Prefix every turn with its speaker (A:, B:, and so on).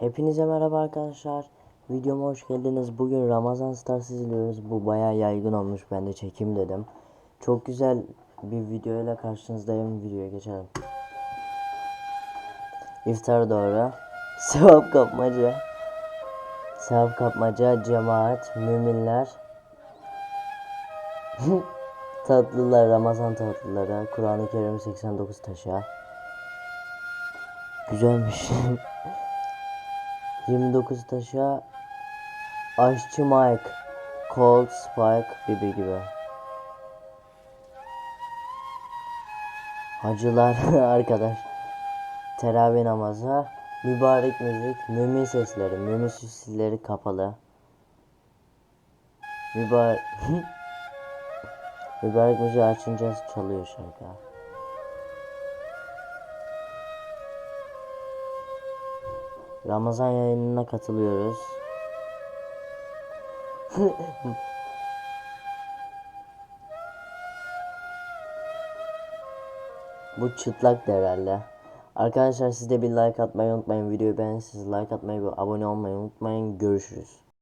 A: Hepinize merhaba arkadaşlar. Videoma hoş geldiniz. Bugün Ramazan Stars izliyoruz. Bu bayağı yaygın olmuş. Ben de çekeyim dedim. Çok güzel bir video ile karşınızdayım. Videoya geçelim. İftara doğru. Sevap kapmaca. Sevap kapmaca, cemaat, müminler. tatlılar, Ramazan tatlıları. Kur'an-ı Kerim 89 taşa. Güzelmiş. 29 taşa Aşçı Mike Cold Spike Bibi gibi. Hacılar arkadaş Teravih namazı Mübarek müzik Mümin sesleri Mümin sesleri kapalı. Mübarek Mübarek müziği açınca çalıyor şarkı Ramazan yayınına katılıyoruz. Bu çıtlak herhalde. Arkadaşlar siz de bir like atmayı unutmayın. Videoyu beğenirseniz like atmayı ve abone olmayı unutmayın. Görüşürüz.